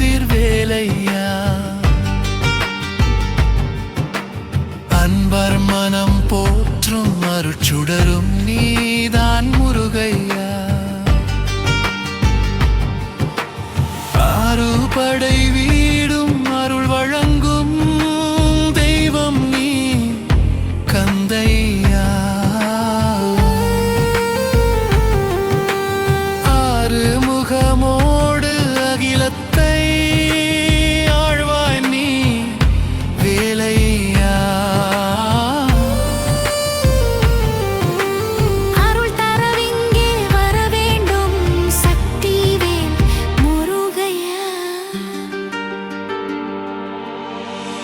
கதிர் வேலையா? அன்பர் மனம் போற்றும் அருச்சுடரும் நீ.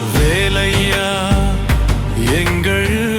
வேலையா? எங்கள்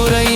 குறையின்றி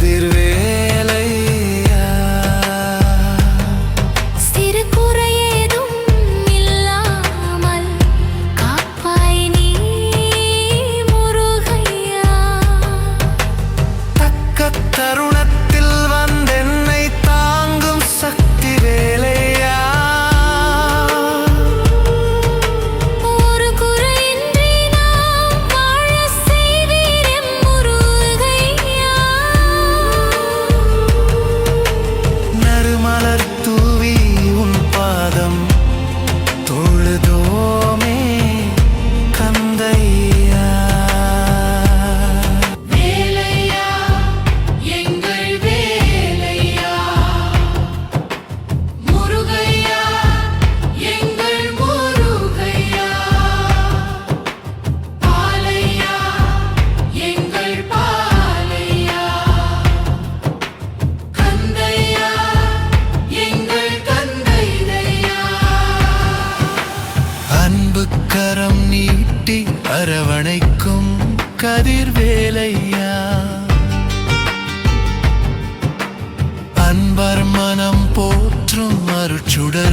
kadir ve அருச்சுடரும்